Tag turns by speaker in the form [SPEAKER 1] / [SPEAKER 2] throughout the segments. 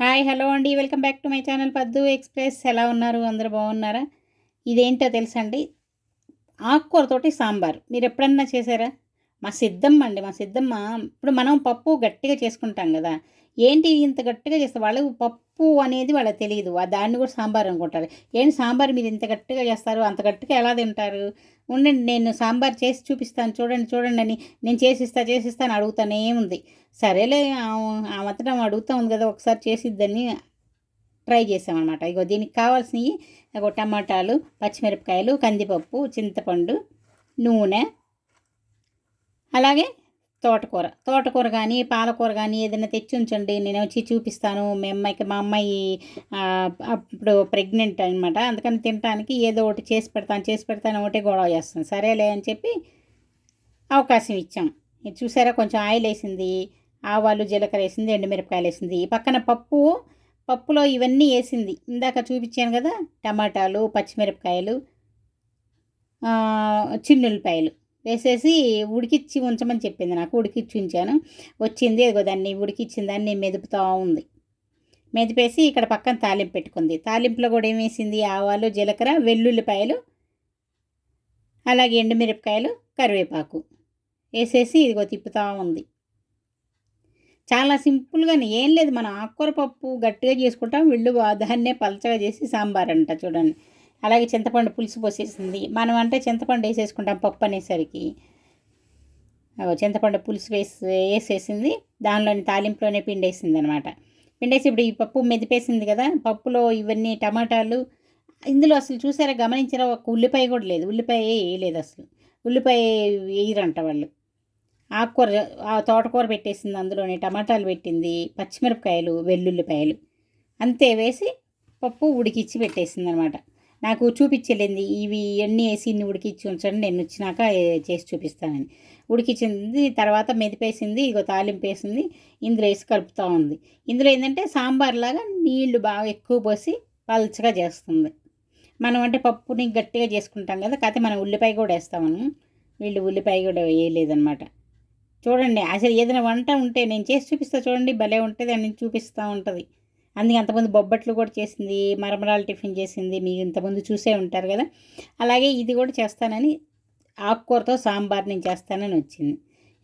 [SPEAKER 1] Hi hello అండి. Welcome back to my channel Paddu express. ఎలా ఉన్నారు? అందరూ బాగున్నారా? ఇదేంటో తెలుసండి ఆకుకూరతోటి సాంబార్. మీరు ఎప్పుడన్నా చేశారా? మా సిద్ధమ్మ అండి మా సిద్ధమ్మ ఇప్పుడు మనం పప్పు గట్టిగా చేసుకుంటాం కదా ఏంటి ఇంత గట్టిగా చేస్తే వాళ్ళు పప్పు అనేది వాళ్ళకి తెలియదు దాన్ని కూడా సాంబార్ అనుకుంటారు. ఏంటి సాంబార్ మీరు ఇంత గట్టిగా చేస్తారు అంత గట్టిగా ఎలా తింటారు? ఉండండి నేను సాంబార్ చేసి చూపిస్తాను చూడండి చూడండి అని నేను చేసిస్తా చేసిస్తాను అడుగుతానే ఉంది. సరేలే ఆ మాత్రం అడుగుతా ఉంది కదా ఒకసారి చేసిద్దని ట్రై చేసామన్నమాట ఇగో దీనికి కావాల్సినవి ఒక టమాటాలు పచ్చిమిరపకాయలు కందిపప్పు చింతపండు నూనె అలాగే తోటకూర. తోటకూర కానీ పాలకూర కానీ ఏదైనా తెచ్చి ఉంచండి. నేను వచ్చి చూపిస్తాను. మీ అమ్మాయికి మా అమ్మాయి అప్పుడు ప్రెగ్నెంట్ అనమాట అందుకని తినడానికి ఏదో ఒకటి చేసి పెడతాను చేసి పెడతాను ఒకటే గొడవ చేస్తాను. సరేలే అని చెప్పి అవకాశం ఇచ్చాం. చూసారా? కొంచెం ఆయిల్ వేసింది. ఆవాలు జీలకర్ర వేసింది ఎండుమిరపకాయలు వేసింది. పక్కన పప్పు పప్పులో ఇవన్నీ వేసింది. ఇందాక చూపించాను కదా టమాటాలు పచ్చిమిరపకాయలు చిన్నులపాయలు వేసేసి ఉడికిచ్చి ఉంచమని చెప్పింది నాకు ఉడికిచ్చి ఉంచాను. వచ్చింది ఇదిగో దాన్ని ఉడికిచ్చిన దాన్ని మెదుపుతూ ఉంది. మెదిపేసి ఇక్కడ పక్కన తాలింపు పెట్టుకుంది. తాలింపులో కూడా ఏమేసింది ఆవాలు జీలకర్ర వెల్లుల్లిపాయలు అలాగే ఎండుమిరపకాయలు కరివేపాకు వేసేసి ఇదిగో తిప్పుతూ ఉంది. చాలా సింపుల్గానే ఏం లేదు. మనం ఆకుకూర పప్పు గట్టిగా చేసుకుంటాం వీళ్ళు దాన్నే పలచగా చేసి సాంబార్ అంట చూడండి. అలాగే చింతపండు పులుసు పోసేసింది. మనం అంటే చింతపండు వేసేసుకుంటాం పప్పు అనేసరికి. చింతపండు పులుసు వేసి వేసేసింది. దానిలోని తాలింపులోనే పిండేసింది అనమాట పిండేసి ఇప్పుడు ఈ పప్పు మెదిపేసింది కదా పప్పులో ఇవన్నీ టమాటాలు ఇందులో అసలు చూసారా గమనించారా? ఒక ఉల్లిపాయ కూడా లేదు. ఉల్లిపాయ వేయలేదు అసలు. ఉల్లిపాయ వేయరంట వాళ్ళు. ఆకుకూర ఆ తోటకూర పెట్టేసింది అందులోనే టమాటాలు పెట్టింది పచ్చిమిరపకాయలు వెల్లుల్లిపాయలు. అంతే వేసి పప్పు ఉడికిచ్చి పెట్టేసింది అనమాట నాకు చూపించలేంది. ఇవి ఎన్ని వేసి ఇన్ని ఉడికిచ్చి ఉంచండి నేను వచ్చినాక చేసి చూపిస్తానని. ఉడికించింది తర్వాత మెదిపేసింది ఇగో తాలింపు వేసింది ఇందులో వేసి కలుపుతూ ఉంది. ఇందులో ఏంటంటే సాంబార్ లాగా నీళ్ళు బాగా ఎక్కువ పోసి పల్చగా చేస్తుంది. మనం అంటే పప్పుని గట్టిగా చేసుకుంటాం కదా కాకపోతే మనం ఉల్లిపాయ కూడా వేస్తామను వీళ్ళు ఉల్లిపాయ కూడా వేయలేదనమాట చూడండి అసలు ఏదైనా వంట ఉంటే నేను చేసి చూపిస్తా చూడండి భలే ఉంటుంది అని చూపిస్తూ ఉంటుంది. అందుకే అంతమంది బొబ్బట్లు కూడా చేసింది మరమరాలు టిఫిన్ చేసింది మీరు ఇంతకుముందు చూసే ఉంటారు కదా. అలాగే ఇది కూడా చేస్తానని ఆకుకూరతో సాంబార్ నేను చేస్తానని వచ్చింది.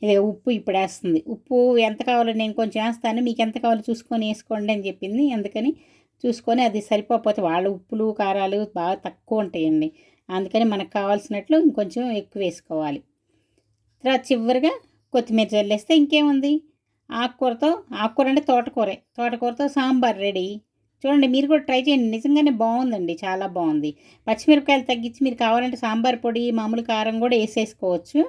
[SPEAKER 1] ఇది ఉప్పు ఇప్పుడు వేస్తుంది. ఉప్పు ఎంత కావాలో నేను కొంచెం వేస్తాను మీకు ఎంత కావాలో చూసుకొని వేసుకోండి అని చెప్పింది. అందుకని చూసుకొని అది సరిపోతే వాళ్ళ ఉప్పులు కారాలు బాగా తక్కువ ఉంటాయండి. అందుకని మనకు కావాల్సినట్లు ఇంకొంచెం ఎక్కువ వేసుకోవాలి. తర్వాత చివరిగా కొత్తిమీర చల్లేస్తే ఇంకేముంది? ఆకుకూరతో ఆకుకూర అంటే తోటకూరే. తోటకూరతో సాంబార్ రెడీ. చూడండి మీరు కూడా ట్రై చేయండి. నిజంగానే బాగుందండి. చాలా బాగుంది. పచ్చిమిరపకాయలు తగ్గించి మీరు కావాలంటే సాంబార్ పొడి మామూలు కారం కూడా వేసేసుకోవచ్చు.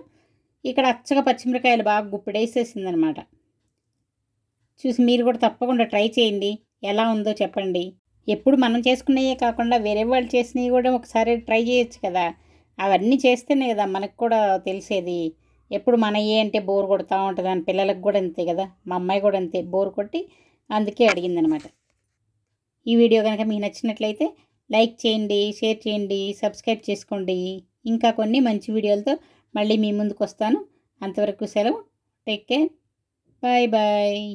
[SPEAKER 1] ఇక్కడ అచ్చగా పచ్చిమిరకాయలు బాగా గుప్పిడేసేసిందనమాట చూసి మీరు కూడా తప్పకుండా ట్రై చేయండి. ఎలా ఉందో చెప్పండి. ఎప్పుడు మనం చేసుకునేవే కాకుండా వేరే వాళ్ళు చేసినవి కూడా ఒకసారి ట్రై చేయొచ్చు కదా. అవన్నీ చేస్తేనే కదా మనకు కూడా తెలిసేది. ఎప్పుడు మన అంటే బోర్ కొడుతూ ఉంటుంది అని పిల్లలకు కూడా అంతే కదా. మా అమ్మాయి కూడా అంతే బోర్ కొట్టి అందుకే అడిగిందనమాట. ఈ వీడియో కనుక మీకు నచ్చినట్లయితే లైక్ చేయండి షేర్ చేయండి సబ్స్క్రైబ్ చేసుకోండి. ఇంకా కొన్ని మంచి వీడియోలతో మళ్ళీ మీ ముందుకు వస్తాను అంతవరకు సెలవు. Take care. Bye bye.